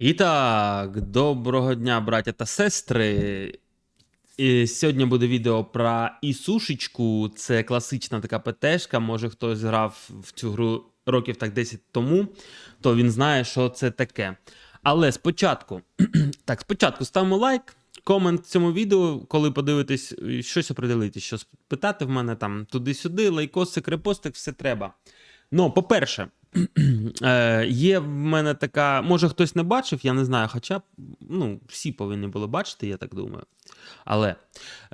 І так, доброго дня, браття та сестри. І сьогодні буде відео про Ісушечку. Це класична така ПТшка. Може хтось грав в цю гру років так 10 тому, то він знає, що це таке. Але спочатку, так, спочатку ставимо лайк, комент цьому відео, коли подивитесь, щось определити, що питати в мене там туди-сюди, лайкосик, репостик, все треба. Ну, по-перше, е, є в мене така. Може, хтось не бачив, я не знаю, хоча ну, всі повинні були бачити, я так думаю. Але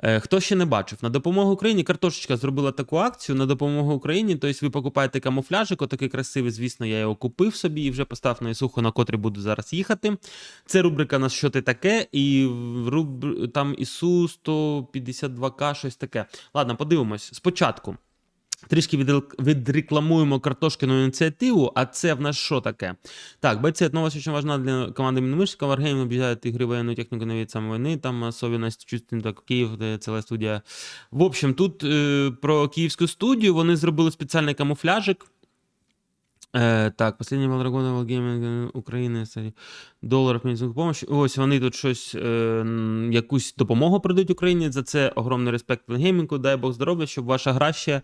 е, хто ще не бачив, на допомогу Україні картошечка зробила таку акцію на допомогу Україні. Тобто ви покупаєте камуфляжик, отакий красивий, звісно, я його купив собі і вже поставив на Ісуху, на котрий буду зараз їхати. Це рубрика на що ти таке, і в рубр... там ІСУ 152К, щось таке. Ладно, подивимось. Спочатку. Трішки відрек- відрекламуємо картошкину ініціативу, а це в нас що таке? Так, бойцы, это новость очень важна для команды Минмышка. Wargame объявляет игры военную технику на вид самой войны. Там особенность чувствуем так Київ, де ціла студія. В общем, тут е, про київську студію вони зробили спеціальний камуфляжик. Е, так, последній Малдрагона Wargaming України, sorry, доларів медицинську допомогу. Ось вони тут щось, е, якусь допомогу придають Україні. За це огромний респект Wargaming. Дай Бог здоров'я, щоб ваша гра ще,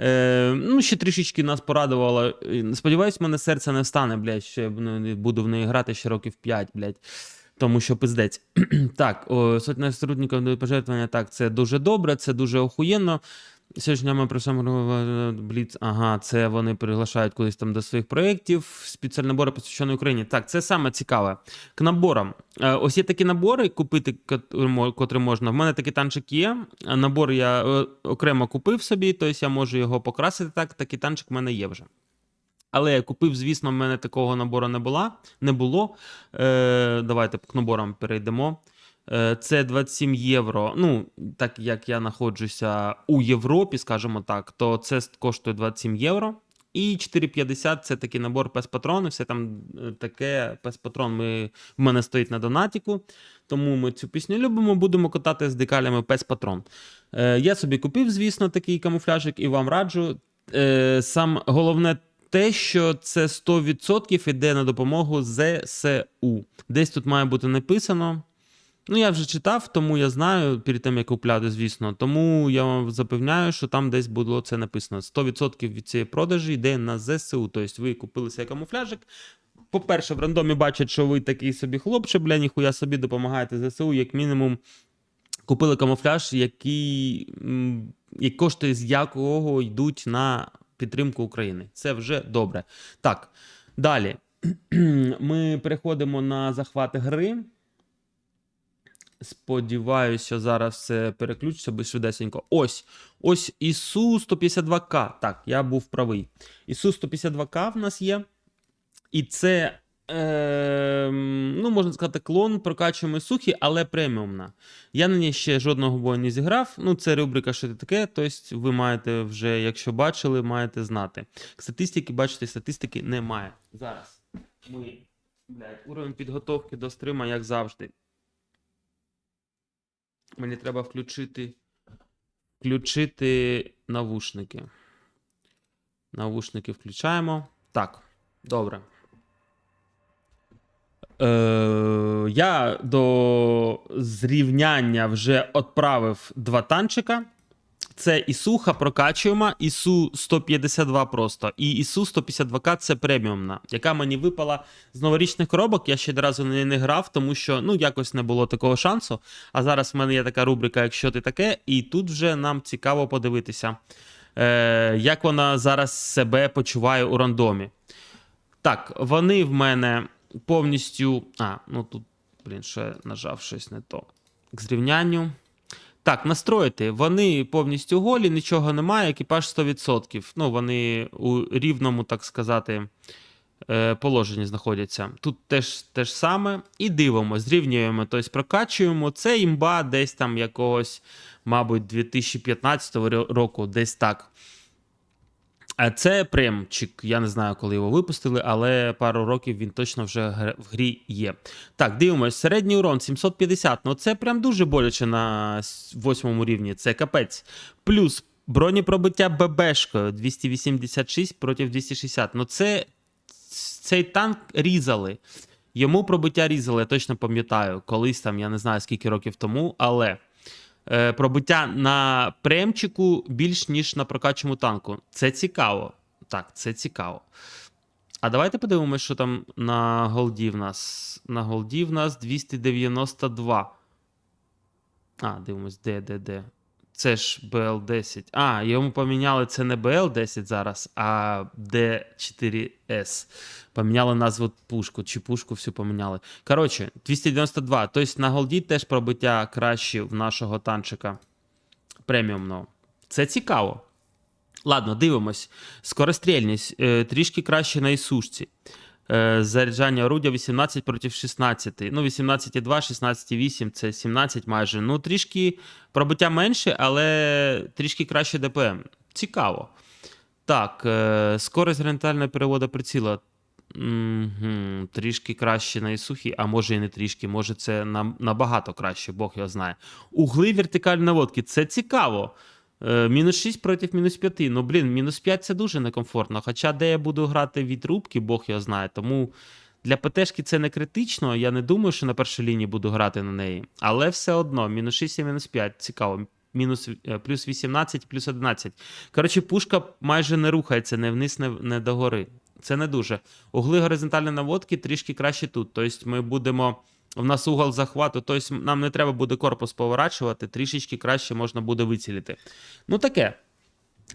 е, ну, ще трішечки нас порадувала. Сподіваюсь, мене серце не встане, блядь, що я буду в неї грати ще років 5, блядь. Тому що пиздець. так, о, сотня сотрудників до пожертвування. Так, це дуже добре, це дуже охуєнно. Сьогодні ми про саме Бліц. Ага, це вони приглашають кудись там до своїх проєктів. Спеціальні набори посвящені Україні. Так, це саме цікаве. К наборам. Е, Ось є такі набори купити, котрі можна. В мене такий танчик є. Набор я е, окремо купив собі, тобто я можу його покрасити так. Такий танчик в мене є вже. Але я купив, звісно, в мене такого набору не, була, не було. Е, давайте к наборам перейдемо. Е, Це 27 євро. Ну, так як я знаходжуся у Європі, скажімо так, то це коштує 27 євро. І 4,50 це такий набор пес-патрони. Все там е, таке пес-патрон ми, в мене стоїть на донатіку. Тому ми цю пісню любимо, будемо катати з декалями пес-патрон. Е, я собі купив, звісно, такий камуфляжик і вам раджу. Е, сам головне те, що це 100% йде на допомогу ЗСУ. Десь тут має бути написано. Ну, я вже читав, тому я знаю перед тим, як купляти, звісно. Тому я вам запевняю, що там десь було це написано. 100% від цієї продажі йде на ЗСУ. Тобто ви купили цей камуфляжик. По-перше, в рандомі бачать, що ви такий собі хлопче, бля, ніхуя собі допомагаєте ЗСУ, як мінімум. Купили камуфляж, який і кошти з якого йдуть на підтримку України. Це вже добре. Так, далі. Ми переходимо на захват гри. Сподіваюся, зараз все переключиться без швидесенько. Ось. Ось ісу 152К. Так, я був правий. ісу 152К в нас є. І це, е, ну, можна сказати, клон прокачуємо сухі, але преміумна. Я на ній ще жодного бою не зіграв. Ну, це рубрика, що це таке. Тобто, ви маєте вже, якщо бачили, маєте знати. Статистики, бачите, статистики немає. Зараз ми, блядь, уровень підготовки до стрима, як завжди. Мені треба включити. Включити навушники. Навушники включаємо. Так, добре. Е, я до зрівняння вже відправив два танчика. Це Ісуха прокачуємо, Ісу 152 просто. І Ісу 152К це преміумна, яка мені випала з новорічних коробок. Я ще ні разу на неї не грав, тому що ну якось не було такого шансу. А зараз в мене є така рубрика, якщо ти таке, і тут вже нам цікаво подивитися, е, як вона зараз себе почуває у рандомі. Так, вони в мене повністю. А, ну тут, блін, ще нажав щось не то. К зрівнянню. Так, настроїти. Вони повністю голі, нічого немає, екіпаж 100%. Ну, вони у рівному, так сказати, е, положенні знаходяться. Тут теж те ж саме. І дивимося, зрівнюємо, тобто прокачуємо. Це імба десь там якогось, мабуть, 2015 року, десь так. А це премчик. Я не знаю, коли його випустили, але пару років він точно вже в грі є. Так, дивимось, середній урон 750. Ну це прям дуже боляче на восьмому рівні. Це капець. Плюс бронепробиття ББшкою 286 проти 260. Ну це цей танк різали. Йому пробиття різали, я точно пам'ятаю. Колись там, я не знаю скільки років тому, але пробиття на премчику більш ніж на прокачому танку. Це цікаво. Так, це цікаво. А давайте подивимося, що там на голді в нас. На голді в нас 292. А, дивимось, де, де, де. Це ж BL10. А, йому поміняли це не BL10 зараз, а D4S. Поміняли назву пушку, чи пушку всю поміняли. Коротше, 292. Тобто на голді теж пробиття краще в нашого танчика преміумного. Це цікаво. Ладно, дивимось. Скорострільність е, трішки краще на Ісушці. Е, заряджання орудя 18 проти 16. Ну, 18,2, 16,8 це 17 майже. Ну, трішки пробиття менше, але трішки краще ДПМ. Цікаво. Так, е, скорость горизонтального переводу приціла. Угу, трішки краще на Ісухі, а може і не трішки, може це набагато краще, Бог його знає. Угли вертикальної наводки це цікаво. Е, мінус 6 проти мінус 5. Ну, блін, мінус 5 це дуже некомфортно. Хоча де я буду грати від рубки, Бог його знає. Тому для ПТшки це не критично. Я не думаю, що на першій лінії буду грати на неї. Але все одно, мінус 6 і мінус 5. Цікаво. Мінус е, плюс 18, плюс 11. Коротше, пушка майже не рухається не вниз, не, не догори. Це не дуже. Угли горизонтальної наводки трішки краще тут. Тобто ми будемо. У нас угол захвату, тобто нам не треба буде корпус поворачувати, трішечки краще можна буде вицілити. Ну таке.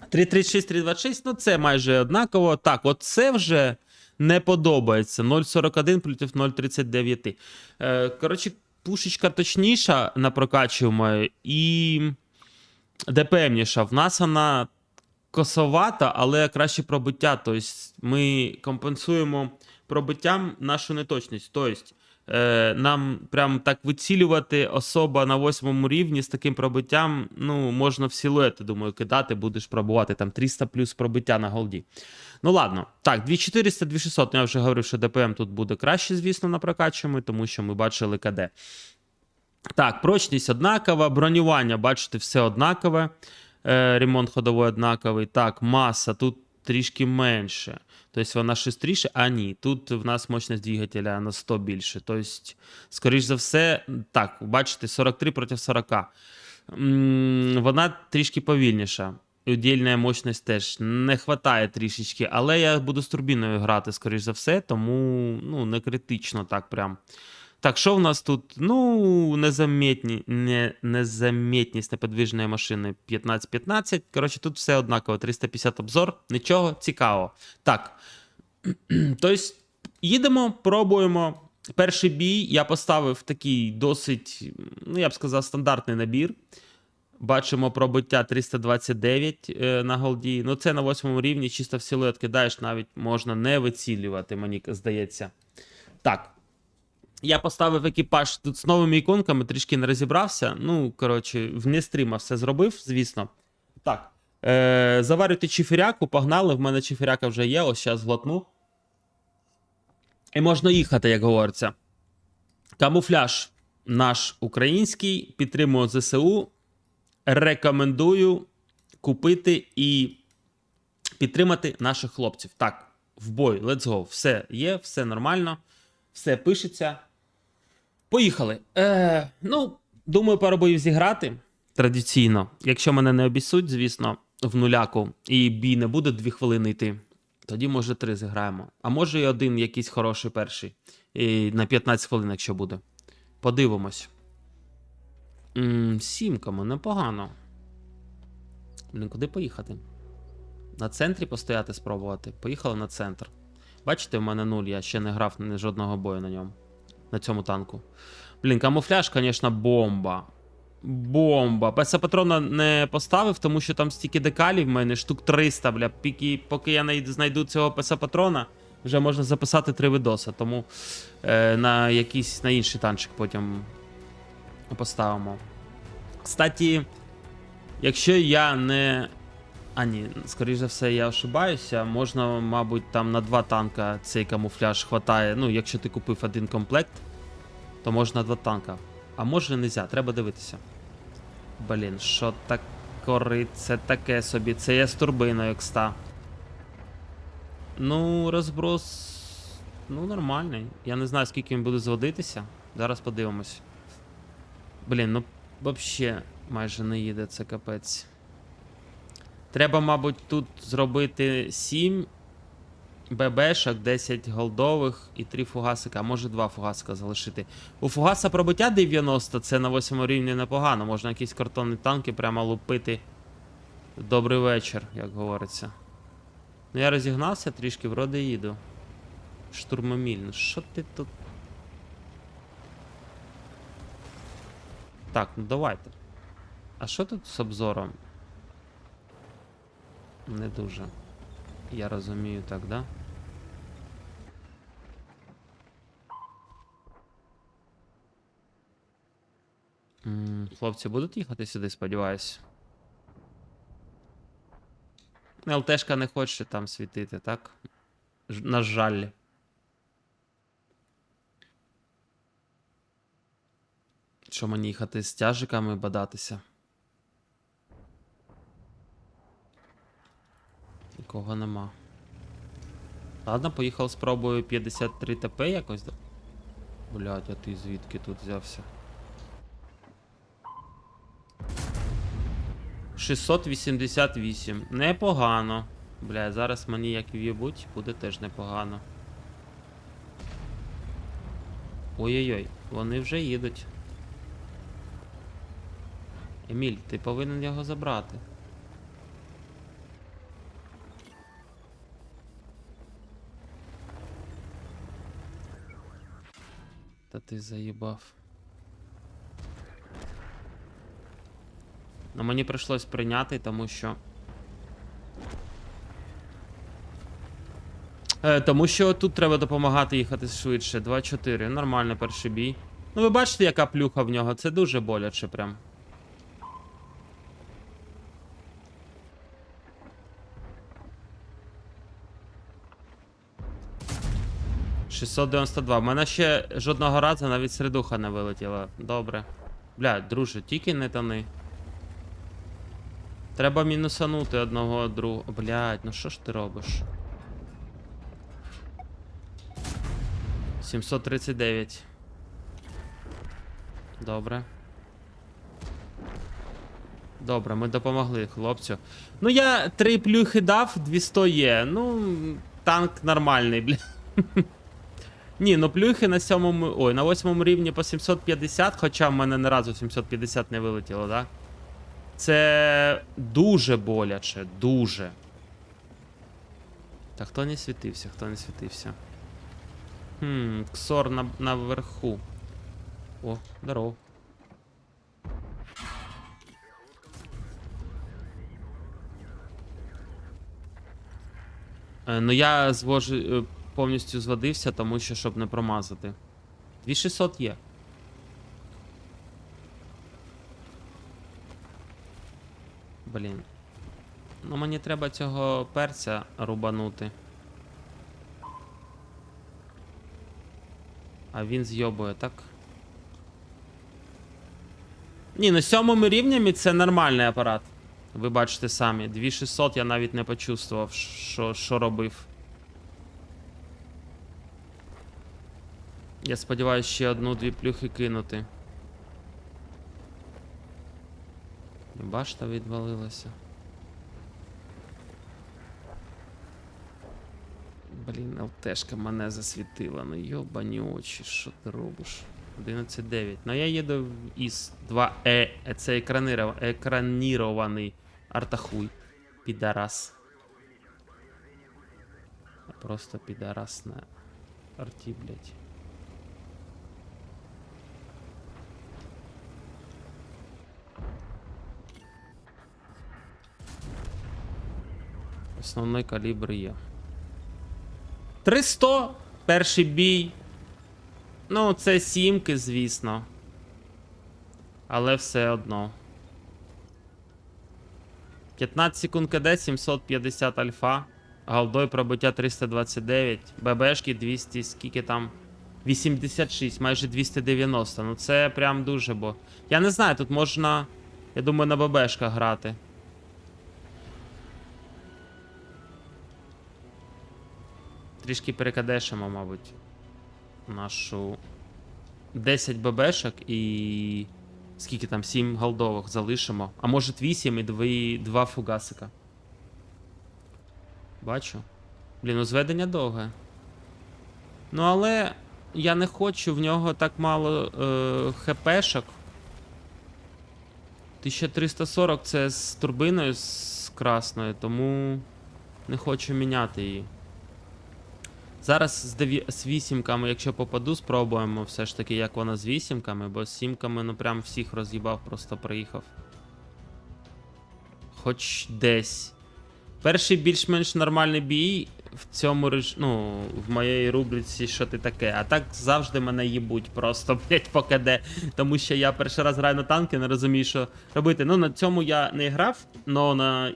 336, 326, ну це майже однаково. Так, от це вже не подобається. 0,41 проти 0,39. Е, коротше, пушечка точніша на прокачуємо і ДПМніша. В нас вона косовата, але краще пробиття. Тобто ми компенсуємо пробиттям нашу неточність. Тобто е, нам прям так вицілювати особа на восьмому рівні з таким пробиттям, ну, можна в силуети, думаю, кидати, будеш пробувати там 300 плюс пробиття на голді. Ну ладно, так, 2400, 2600. Ну, я вже говорив, що ДПМ тут буде краще, звісно, на прокачуємо, тому що ми бачили КД. Так, прочність однакова, бронювання, бачите, все однакове. Е, ремонт ходовий однаковий. Так, маса тут трішки менше. Тобто вона швидше, а ні. Тут в нас мощність двигателя на 100 більше. Тобто, скоріш за все, так, бачите, 43 проти 40. Вона трішки повільніша. Удільна мощність теж не вистачає трішечки, але я буду з турбіною грати, скоріш за все, тому ну, не критично так прям. Так, що в нас тут? Ну, незаметні, не, незаметність неподвижної машини 15-15. Коротше, тут все однаково. 350 обзор, нічого цікавого. Так. Тобто, їдемо, пробуємо. Перший бій я поставив такий досить, ну я б сказав, стандартний набір. Бачимо пробиття 329 е, на голді. Ну, це на восьмому рівні, чисто в силует кидаєш, навіть можна не вицілювати, мені здається. Так. Я поставив екіпаж тут з новими іконками, трішки не розібрався. Ну, коротше, в стріма все зробив, звісно. Так. Е, заварюйте чифіряку, погнали. В мене чифіряка вже є, ось зараз глотну. І можна їхати, як говориться. Камуфляж наш український, підтримую ЗСУ. Рекомендую купити і підтримати наших хлопців. Так, в бой, let's go. Все є, все нормально, все пишеться. Поїхали. Е, ну, думаю, пару боїв зіграти традиційно. Якщо мене не обісуть, звісно, в нуляку, і бій не буде дві хвилини йти, тоді, може, три зіграємо. А може і один якийсь хороший перший. І на 15 хвилин, якщо буде. Подивимось. М, Сімками, непогано. Блін, куди поїхати? На центрі постояти спробувати. Поїхали на центр. Бачите, в мене нуль, я ще не грав жодного бою на ньому. На цьому танку. Блін, камуфляж, звісно, бомба. Бомба. Песа патрона не поставив, тому що там стільки декалів в мене, штук 300, бля. Піки, поки я знайду цього песа патрона, вже можна записати три видоса. Тому е, на якийсь на інший танчик потім поставимо. Кстати, якщо я не. А ні, скоріш за все, я ошибаюся. Можна, мабуть, там на два танка цей камуфляж хватає. Ну, якщо ти купив один комплект, то можна два танка. А може не можна, треба дивитися. Блін, що так корить, це таке собі. Це я з турбиною, кста. Ну, розброс. ну, нормальний. Я не знаю, скільки він буде зводитися. Зараз подивимось. Блін, ну взагалі майже не їде, це капець. Треба, мабуть, тут зробити 7 ББшок, 10 голдових і 3 фугасика, а може 2 фугасика залишити. У фугаса пробиття 90, це на 8 рівні непогано. Можна якісь картонні танки прямо лупити. Добрий вечір, як говориться. Ну я розігнався трішки, вроде їду. Штурмоміль, ну що ти тут? Так, ну давайте. А що тут з обзором? Не дуже. Я розумію, так, да? М, Хлопці будуть їхати сюди, сподіваюсь. ЛТшка не хоче там світити, так? Ж- На жаль. Що мені їхати з тяжиками бадатися? Нікого нема. Ладно, поїхав спробую 53 ТП якось. Блядь, а ти звідки тут взявся? 688. Непогано. Бля, зараз мені як в'єбуть, буде теж непогано. Ой-ой-ой, вони вже їдуть. Еміль, ти повинен його забрати. Та ти заїбав. Ну мені прийшлось прийняти, тому що. Е, тому що тут треба допомагати їхати швидше. 2-4. Нормально перший бій. Ну ви бачите, яка плюха в нього. Це дуже боляче прям. «692». В мене ще жодного разу навіть середуха не вилетіла. Добре. Бля, друже, тільки не тони. Треба мінусанути одного другого. Блядь, ну що ж ти робиш? 739. Добре. Добре, ми допомогли хлопцю. Ну я три плюхи дав, 200 є. Ну, танк нормальний, бля. Ні, ну плюхи на сьомому. Ой, на восьмому рівні по 750, хоча в мене не разу 750 не вилетіло, так? Це дуже боляче, дуже. Та хто не світився, хто не світився? Хм, ксор на, наверху. О, здоров. Е, ну я звожу, е, повністю зводився, тому що щоб не промазати. 2600 є. Блін. Ну мені треба цього перця рубанути. А він зйобує, так? Ні, ну сьомими рівнями це нормальний апарат. Ви бачите самі. 2600 я навіть не почувствував, що, що робив. Я сподіваюся, ще одну-дві плюхи кинути. Башта відвалилася. Блін, ЛТшка мене засвітила. Ну йобані очі, що ти робиш? 11.9. Ну я їду із 2Е. Це екраніров... екранірований артахуй. Підарас. Просто підарас на арті, блядь. Основний калібр є. 300. Перший бій. Ну, це сімки, звісно. Але все одно. 15 секунд КД, 750 альфа. Голдой пробиття 329. ББшки 200, скільки там? 86, майже 290. Ну це прям дуже, бо. Я не знаю, тут можна. Я думаю, на ББшках грати. Трішки перекадешимо, мабуть, нашу 10 ББшок і. Скільки там? 7 голдових залишимо. А може 8 і 2, 2 фугасика. Бачу. Блін, ну зведення довге. Ну, але я не хочу, в нього так мало е, хпшок. 1340 це з турбиною з красною, тому не хочу міняти її. Зараз з, деві... з вісімками, якщо попаду, спробуємо все ж таки, як вона з вісімками, бо з сімками, ну прям всіх роз'їбав, просто приїхав. Хоч десь. Перший більш-менш нормальний бій в цьому реж... ну, в моїй рубриці, що ти таке. А так завжди мене їбуть просто, блять, по КД. Тому що я перший раз граю на танки, не розумію, що робити. Ну, на цьому я не грав, але на.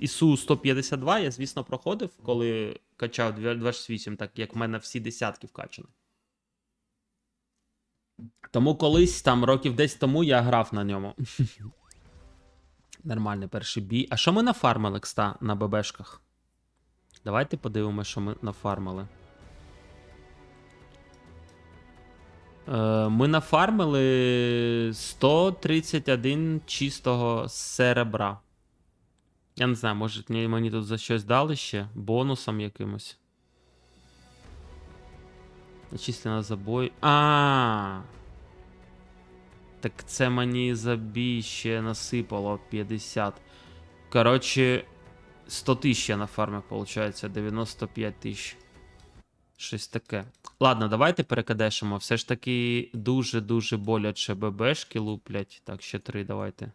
ІСУ 152 я, звісно, проходив, коли качав 268, так як в мене всі десятки вкачані. Тому колись, там, років 10 тому я грав на ньому. Нормальний перший бій. А що ми нафармили, кста, на ББшках? Давайте подивимося, що ми нафармили. Е, ми нафармили 131 чистого серебра. Я не знаю, може мені, тут за щось дали ще? Бонусом якимось. Начислено забой. А. Так це мені за бій ще насипало 50. Коротше, 100 тисяч я нафармив, виходить, 95 тисяч. Щось таке. Ладно, давайте перекадешимо. Все ж таки дуже-дуже боляче ББшки луплять. Так, ще три давайте.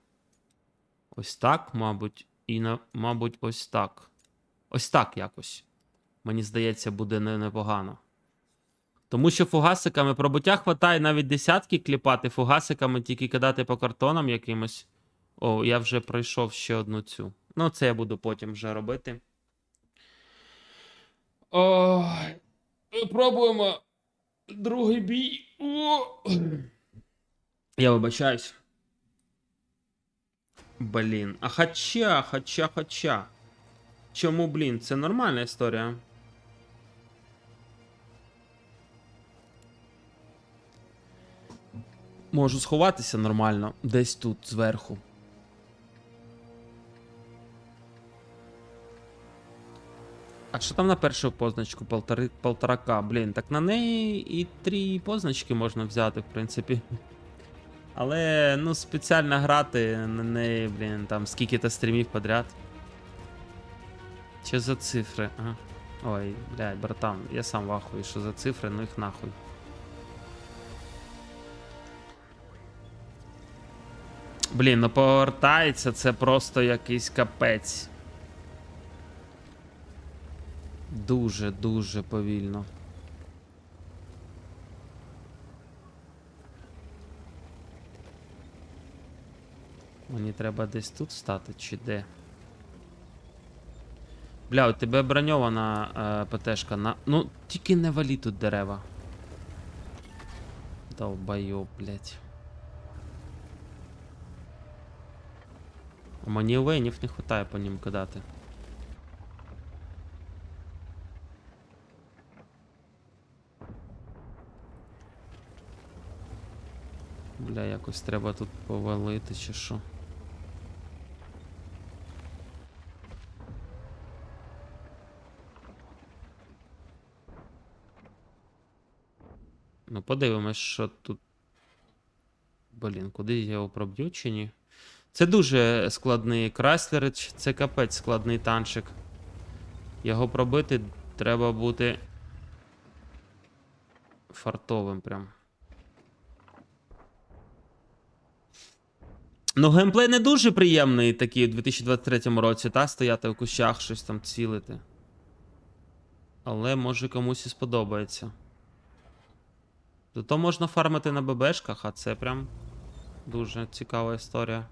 Ось так, мабуть. І, на, мабуть, ось так. Ось так якось. Мені здається, буде не, непогано. Тому що фугасиками пробуття хватає навіть десятки кліпати, фугасиками тільки кидати по картонам якимось. О, я вже пройшов ще одну цю. Ну, це я буду потім вже робити. О, пробуємо другий бій. О. Я вибачаюсь. Блін. А хоча, хоча, хоча. Чому, блін? Це нормальна історія. Можу сховатися нормально, десь тут зверху. А що там на першу позначку? Полтори, полторака, блін, так на неї і три позначки можна взяти, в принципі. Але, ну, спеціально грати на неї, блін, там скільки-то стрімів подряд. Що за цифри? Ага. Ой, блядь, братан, я сам вахую, що за цифри, ну їх нахуй. Блін, ну повертається це просто якийсь капець. Дуже, дуже повільно. Мені треба десь тут стати, чи де? Бля, у тебе броньована е, ПТшка на. Ну, тільки не валі тут дерева. Долбайоб, блять. А Мені вейнів не хватає по ним кидати. Бля, якось треба тут повалити чи що. Ну, подивимось, що тут. Блін, куди його проб'ю чи ні? Це дуже складний Крайслер, це капець складний танчик. Його пробити треба бути фартовим прям. Ну, геймплей не дуже приємний такий у 2023 році, та стояти в кущах, щось там цілити. Але може комусь і сподобається. Зато можна фармити на ББшках, а це прям дуже цікава історія.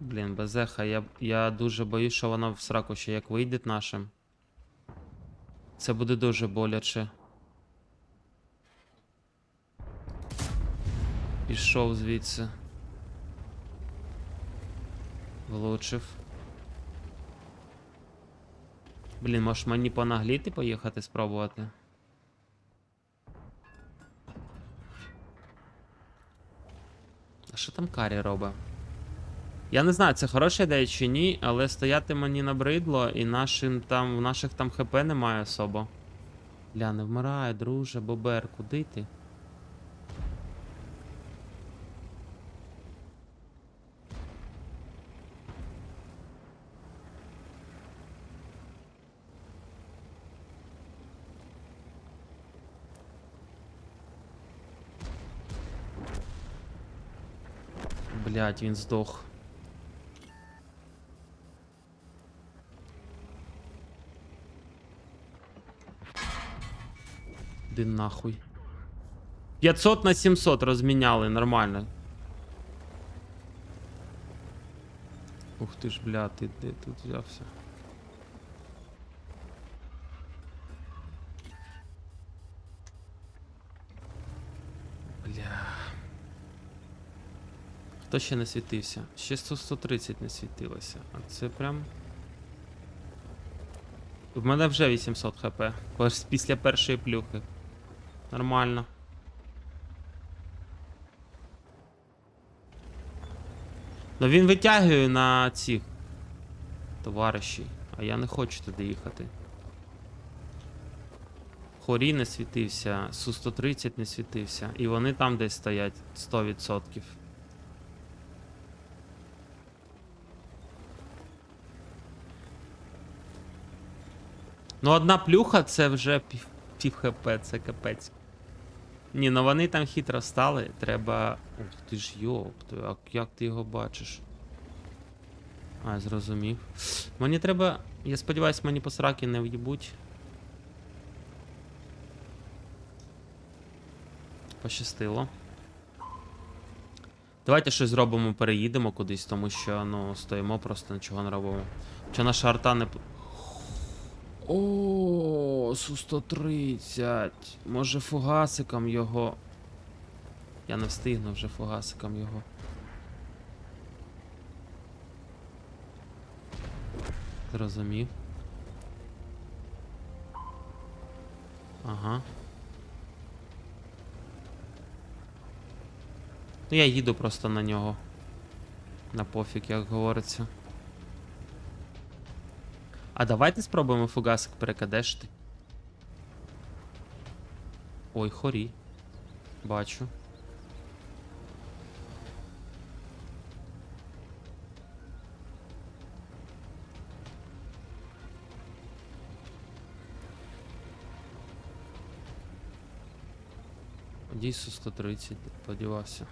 Блін, безеха, я, я дуже боюсь, що вона в сраку ще як вийде нашим. Це буде дуже боляче. Пішов звідси. Влучив. Блін, може мені понагліти поїхати спробувати? А що там Карі робить? Я не знаю, це хороша ідея чи ні, але стояти мені набридло, і нашим там, в наших там ХП немає особо. Бля, не вмирай, друже, Бобер, куди ти? Блять, він здох. Де нахуй. 500 на 700 розміняли, нормально. Ух ти ж, бля, ти де тут взявся? Бля. Хто ще не світився? Ще 100 130 не світилося. А це прям. В мене вже 800 хп. Після першої плюхи. Нормально. Ну він витягує на цих товариші, а я не хочу туди їхати. Хорі не світився, Су-130 не світився, і вони там десь стоять 100%. Ну, одна плюха це вже пів, пів хп, це капець. Ні, ну вони там хитро стали, треба. Ух ти ж йоп, а як ти його бачиш? А, зрозумів. Мені треба. Я сподіваюся, мені по сраки не в'їбуть. Пощастило. Давайте щось зробимо, переїдемо кудись, тому що ну, стоїмо, просто нічого не робимо. Чи наша арта не. О, Су-130. Може фугасиком його. Я не встигну вже фугасиком його. Зрозумів. Ага. Ну я їду просто на нього. На пофіг, як говориться. А давайте спробуємо фугасик перекадешти. Ой, хорі. Бачу. Дійсно 130, подівався.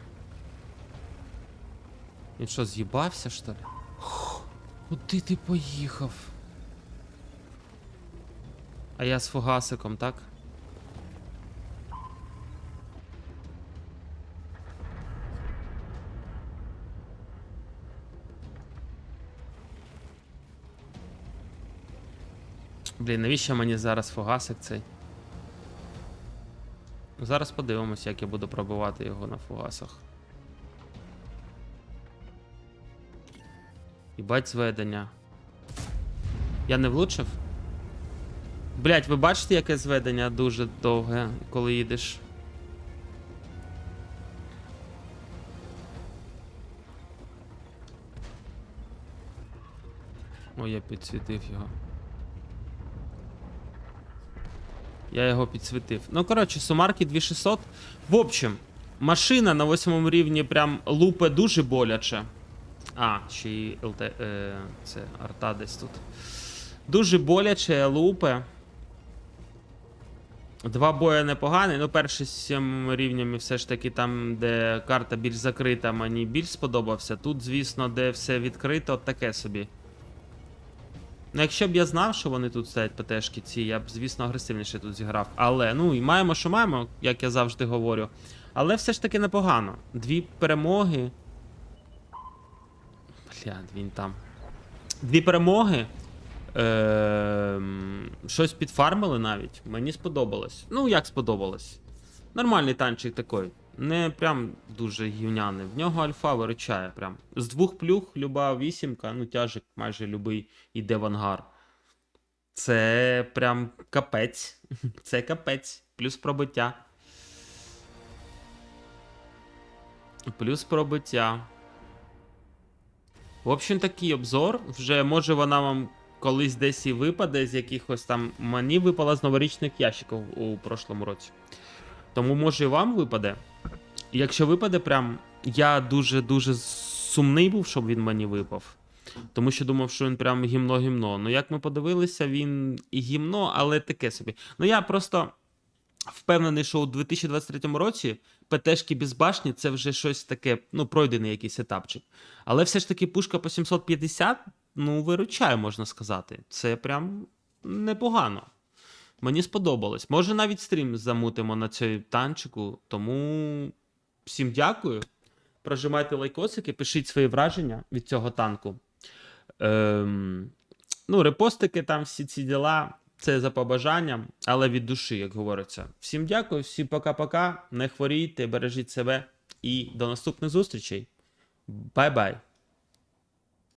Він що, з'їбався, що ли? Куди ти поїхав? А я з фугасиком, так? Блін, навіщо мені зараз фугасик цей? Зараз подивимось, як я буду пробивати його на фугасах. Їбать зведення. Я не влучив? Блять, ви бачите, яке зведення дуже довге, коли їдеш. Ой, я підсвітив його. Я його підсвітив. Ну, коротше, сумарки 2600. В общем, машина на восьмому рівні прям лупе дуже боляче. А, ще й ЛТ. Е, це арта десь тут. Дуже боляче лупе. Два бої непогані. Ну, перші сім рівнями все ж таки там, де карта більш закрита, мені більш сподобався. Тут, звісно, де все відкрито, таке собі. Ну, якщо б я знав, що вони тут стоять ПТшки ці, я б, звісно, агресивніше тут зіграв. Але, ну, і маємо, що маємо, як я завжди говорю. Але все ж таки непогано. Дві перемоги. Бля, він там. Дві перемоги. Ем, щось підфармили навіть. Мені сподобалось. Ну, як сподобалось. Нормальний танчик такий. Не прям дуже гівняний. В нього альфа виручає прям. З двох плюх люба вісімка, ну тяжик майже любий іде в ангар. Це прям капець. Це капець. Плюс пробиття. Плюс пробиття. В общем, такий обзор. Вже може вона вам колись десь і випаде з якихось там. Мені випала з новорічних ящиків у прошлому році. Тому може і вам випаде. Якщо випаде, прям я дуже-дуже сумний був, щоб він мені випав. Тому що думав, що він прям гімно-гімно. Ну, як ми подивилися, він і гімно, але таке собі. Ну, я просто впевнений, що у 2023 році ПТшки без башні це вже щось таке, ну, пройдений якийсь етапчик. Але все ж таки пушка по 750, ну, виручає, можна сказати. Це прям непогано. Мені сподобалось. Може, навіть стрім замутимо на цей танчику. Тому всім дякую. Прожимайте лайкосики, пишіть свої враження від цього танку. Ем, ну, репостики, там всі ці діла. Це за побажанням, але від душі, як говориться. Всім дякую, всім пока-пока. Не хворійте, бережіть себе і до наступних зустрічей. Бай-бай.